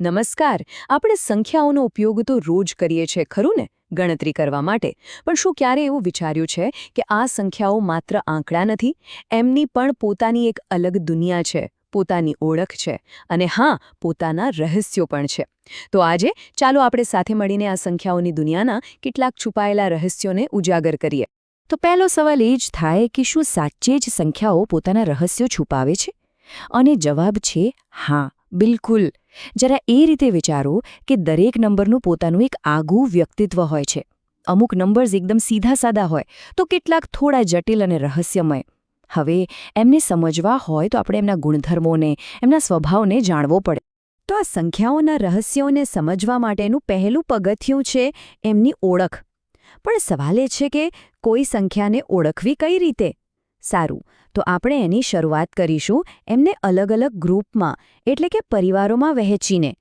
નમસ્કાર. આપણે સંખ્યાઓનો ઉપયોગ તો રોજ કરીએ છીએ, ખરું ને? ગણતરી કરવા માટે. પણ શું ક્યારે એવું વિચાર્યું છે કે આ સંખ્યાઓ માત્ર આંકડા નથી? એમની પણ પોતાની એક અલગ દુનિયા છે, પોતાની ઓળખ છે અને હા, પોતાના રહસ્યો પણ છે. તો આજે ચાલો આપણે સાથે મળીને આ સંખ્યાઓની દુનિયાના કેટલાક છુપાયેલા રહસ્યોને ઉજાગર કરીએ. તો પહેલો સવાલ એ જ થાય કે શું સાચે જ સંખ્યાઓ પોતાના રહસ્યો છુપાવે છે? અને જવાબ છે હા. બિલકુલ. જરા એ રીતે વિચારો કે દરેક નંબરનું પોતાનું એક આગવું વ્યક્તિત્વ હોય છે. અમુક નંબર્સ એકદમ સીધા સાદા હોય, તો કેટલાક થોડા જટિલ અને રહસ્યમય. હવે, એમને સમજવા હોય તો આપણે એમના ગુણધર્મોને, એમના સ્વભાવને જાણવો પડે. તો આ સંખ્યાઓના રહસ્યોને સમજવા માટેનું પહેલું પગથિયું છે એમની ઓળખ. પણ સવાલ એ છે કે કોઈ સંખ્યાને ઓળખવી કઈ રીતે? સારું. તો આપણે એની શરૂઆત કરીશું એમને અલગ અલગ ગ્રુપમાં, એટલે કે પરિવારોમાં વહેંચીને.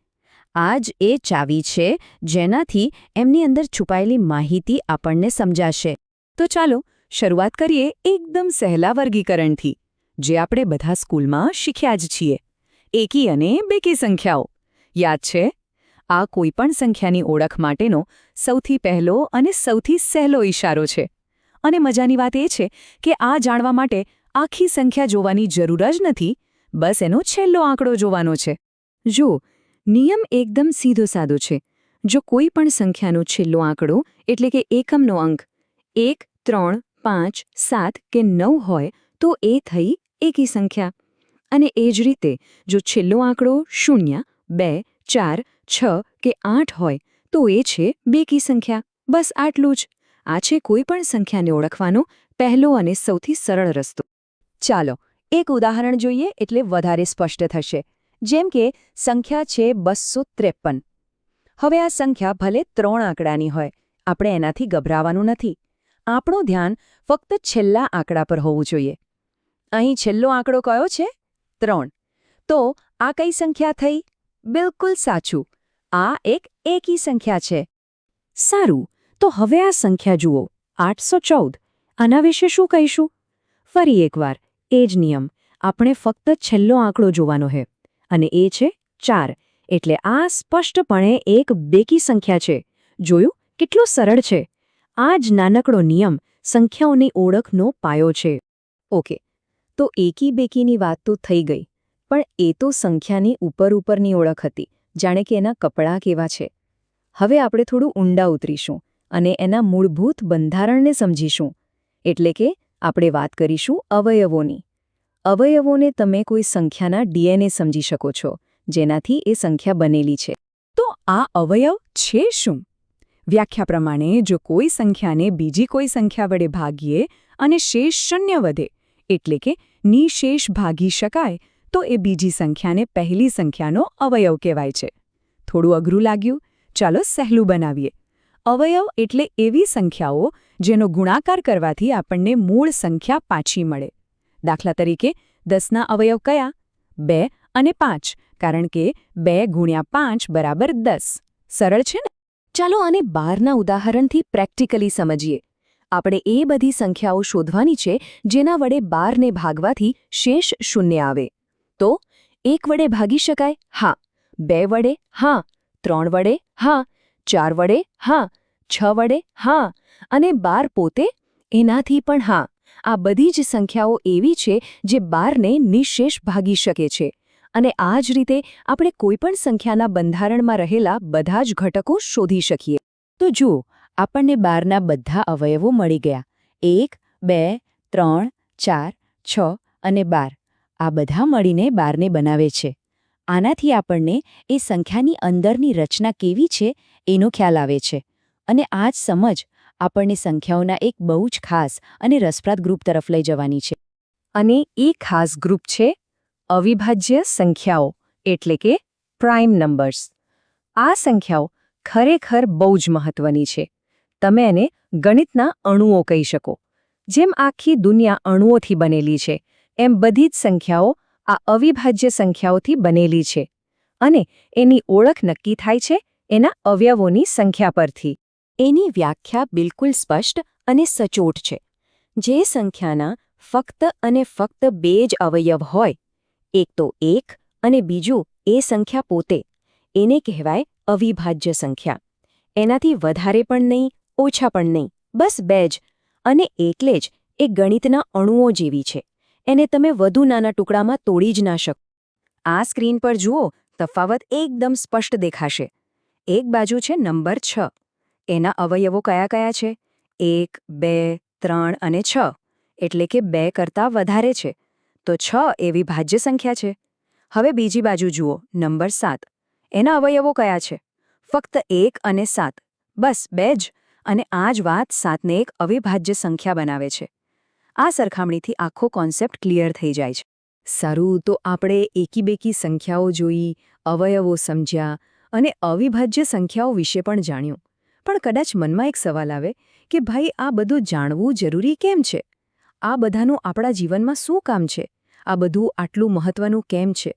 આ જ એ ચાવી છે જેનાથી એમની અંદર છુપાયેલી માહિતી આપણને સમજાશે. તો ચાલો શરૂઆત કરીએ એકદમ સહેલા વર્ગીકરણથી, જે આપણે બધા સ્કૂલમાં શીખ્યા જ છીએ. એકી અને બેકી સંખ્યાઓ. યાદ છે? આ કોઈપણ સંખ્યાની ઓળખ માટેનો સૌથી પહેલો અને સૌથી સહેલો ઇશારો છે. અને મજાની વાત એ છે કે આ જાણવા માટે આખી સંખ્યા જોવાની જરૂર જ નથી. બસ એનો છેલ્લો આંકડો જોવાનો છે. જો નિયમ એકદમ સીધો સાદો છે. જો કોઈ પણ સંખ્યાનો છેલ્લો આંકડો, એટલે કે એકમનો અંક, એક, ત્રણ, પાંચ, સાત કે નવ હોય, તો એ થઈ એકી સંખ્યા. અને એ જ રીતે, જો છેલ્લો આંકડો શૂન્ય, બે, ચાર, છ કે આઠ હોય, તો એ છે બેકી સંખ્યા. બસ આટલું જ. આ છે કોઈપણ સંખ્યાને ઓળખવાનો પહેલો અને સૌથી સરળ રસ્તો. ચાલો, એક ઉદાહરણ જોઈએ એટલે વધારે સ્પષ્ટ થશે. જેમ કે, સંખ્યા છે બસો હવે આ સંખ્યા ભલે ત્રણ આંકડાની હોય, આપણે એનાથી ગભરાવાનું નથી. આપણું ધ્યાન ફક્ત છેલ્લા આંકડા પર હોવું જોઈએ. અહીં છેલ્લો આંકડો કયો છે? ત્રણ. તો આ કઈ સંખ્યા થઈ? બિલકુલ સાચું. આ એક એકી સંખ્યા છે. સારું. તો હવે આ સંખ્યા જુઓ, આઠસો ચૌદ. આના વિશે શું કહીશું? ફરી એકવાર, એ જ નિયમ, આપણે ફક્ત છેલ્લો આંકડો જોવાનો છે અને એ છે ચાર, એટલે આ સ્પષ્ટપણે એક બેકી સંખ્યા છે. જોયું? કેટલું સરળ છે. આ જ નાનકડો નિયમ, સંખ્યાઓની ઓળખનો પાયો છે. ઓકે, તો એકી બેકીની વાત તો થઈ ગઈ. પણ એ તો સંખ્યાની ઉપર ઉપરની ઓળખ હતી, જાણે કે એના કપડાં કેવા છે. હવે આપણે થોડું ઊંડા ઉતરીશું. અને એના મૂળભૂત બંધારણને સમજીશું. એટલે કે, આપણે વાત કરીશું અવયવોની. અવયવોને તમે કોઈ સંખ્યાના ડીએનએ સમજી શકો છો, જેનાથી એ સંખ્યા બનેલી છે. તો આ અવયવ છે શું? વ્યાખ્યા પ્રમાણે, જો કોઈ સંખ્યાને બીજી કોઈ સંખ્યા વડે ભાગીએ અને શેષ શૂન્ય વધે, એટલે કે નિશેષ ભાગી શકાય, તો એ બીજી સંખ્યાને પહેલી સંખ્યાનો અવયવ કહેવાય છે. થોડું અઘરું લાગ્યું. ચાલો સહેલું બનાવીએ. અવયવ એટલે એવી સંખ્યાઓ જેનો ગુણાકાર કરવાથી આપણને મૂળ સંખ્યા પાછી મળે. દાખલા તરીકે, દસના અવયવ કયા? બે અને પાંચ, કારણ કે બે ગુણ્યા પાંચ બરાબર દસ. સરળ છે ને? ચાલો આને બારના ઉદાહરણથી પ્રેક્ટિકલી સમજીએ. આપણે એ બધી સંખ્યાઓ શોધવાની છે જેના વડે બારને ભાગવાથી શેષ શૂન્ય આવે. તો, એક વડે ભાગી શકાય? હા. બે વડે? હા. ત્રણ વડે? હા. ચાર વડે હા, છ વડે હા અને બાર પોતે એનાથી પણ હા. આ બધી જ સંખ્યાઓ એવી છે જે બારને નિશેષ ભાગી શકે છે. અને આ જ રીતે આપણે કોઈપણ સંખ્યાના બંધારણમાં રહેલા બધા જ ઘટકો શોધી શકીએ. તો જુઓ, આપણને બારના બધા અવયવો મળી ગયા. એક, બે, ત્રણ, ચાર, છ અને બાર. આ બધા મળીને બારને બનાવે છે. આનાથી આપણને એ સંખ્યાની અંદરની રચના કેવી છે એનો ખ્યાલ આવે છે. અને આ જ સમજ આપણને સંખ્યાઓના એક બહુ જ ખાસ અને રસપ્રદ ગ્રુપ તરફ લઈ જવાની છે. અને એ ખાસ ગ્રુપ છે અવિભાજ્ય સંખ્યાઓ, એટલે કે પ્રાઇમ નંબર્સ. આ સંખ્યાઓ ખરેખર બહુ જ મહત્વની છે. તમે એને ગણિતના અણુઓ કહી શકો. જેમ આખી દુનિયા અણુઓથી બનેલી છે, એમ બધી જ સંખ્યાઓ આ અવિભાજ્ય સંખ્યાઓથી બનેલી છે અને એની ઓળખ નક્કી થાય છે એના અવયવોની સંખ્યા પરથી. એની વ્યાખ્યા બિલકુલ સ્પષ્ટ અને સચોટ છે. જે સંખ્યાના ફક્ત અને ફક્ત બે જ અવયવ હોય, એક તો એક અને બીજું એ સંખ્યા પોતે, એને કહેવાય અવિભાજ્ય સંખ્યા. એનાથી વધારે પણ નહીં, ઓછા પણ નહીં, બસ બે જ અને એટલે જ એ ગણિતના અણુઓ જેવી છે. એને તમે વધુ નાના ટુકડામાં તોડી જ ના શકો. આ સ્ક્રીન પર જુઓ, તફાવત એકદમ સ્પષ્ટ દેખાશે. એક બાજુ છે નંબર છ. એના અવયવો કયા કયા છે? એક, બે, ત્રણ અને છ. એટલે કે બે કરતાં વધારે છે. તો છ એવી ભાજ્ય સંખ્યા છે. હવે બીજી બાજુ જુઓ, નંબર સાત. એના અવયવો કયા છે? ફક્ત એક અને સાત. બસ, બે જ. અને આ જ વાત સાતને એક અવિભાજ્ય સંખ્યા બનાવે છે. આ સરખામણીથી આખો કોન્સેપ્ટ ક્લિયર થઈ જાય છે. સારું, તો આપણે એકી સંખ્યાઓ જોઈ, અવયવો સમજ્યા અને અવિભાજ્ય સંખ્યાઓ વિશે પણ જાણ્યું. પણ કદાચ મનમાં એક સવાલ આવે કે ભાઈ, આ બધું જાણવું જરૂરી કેમ છે? આ બધાનું આપણા જીવનમાં શું કામ છે? આ બધું આટલું મહત્વનું કેમ છે?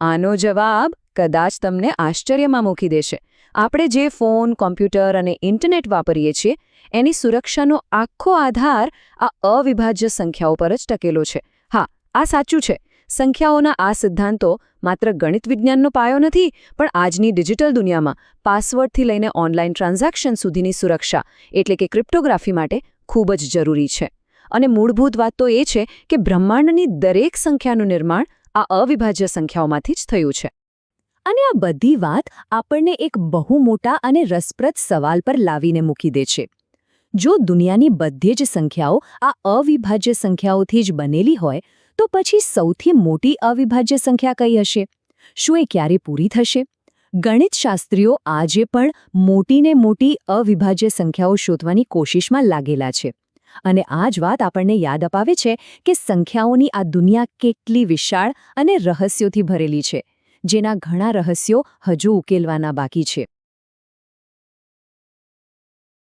આનો જવાબ કદાચ તમને આશ્ચર્યમાં મૂકી દેશે. આપણે જે ફોન, કોમ્પ્યુટર અને ઇન્ટરનેટ વાપરીએ છીએ એની સુરક્ષાનો આખો આધાર આ અવિભાજ્ય સંખ્યાઓ પર જ ટકેલો છે. હા, આ સાચું છે. સંખ્યાઓના આ સિદ્ધાંતો માત્ર ગણિત વિજ્ઞાનનો પાયો નથી, પણ આજની ડિજિટલ દુનિયામાં પાસવર્ડથી લઈને ઓનલાઈન ટ્રાન્ઝેક્શન સુધીની સુરક્ષા એટલે કે ક્રિપ્ટોગ્રાફી માટે ખૂબ જ જરૂરી છે. અને મૂળભૂત વાત તો એ છે કે બ્રહ્માંડની દરેક સંખ્યાનું નિર્માણ આ અવિભાજ્ય સંખ્યાઓમાંથી જ થયું છે. અને આ બધી વાત આપણને એક બહુ મોટા અને રસપ્રદ સવાલ પર લાવીને મૂકી દે છે. જો દુનિયાની બધી જ સંખ્યાઓ આ અવિભાજ્ય સંખ્યાઓથી જ બનેલી હોય, તો પછી સૌથી મોટી અવિભાજ્ય સંખ્યા કઈ હશે? શું એ ક્યારે પૂરી થશે? ગણિતશાસ્ત્રીઓ આજે પણ મોટીને મોટી અવિભાજ્ય સંખ્યાઓ શોધવાની કોશિશમાં લાગેલા છે. અને આ જ વાત આપણને યાદ અપાવે છે કે સંખ્યાઓની આ દુનિયા કેટલી વિશાળ અને રહસ્યોથી ભરેલી છે, જેના ઘણા રહસ્યો હજુ ઉકેલવાના બાકી છે.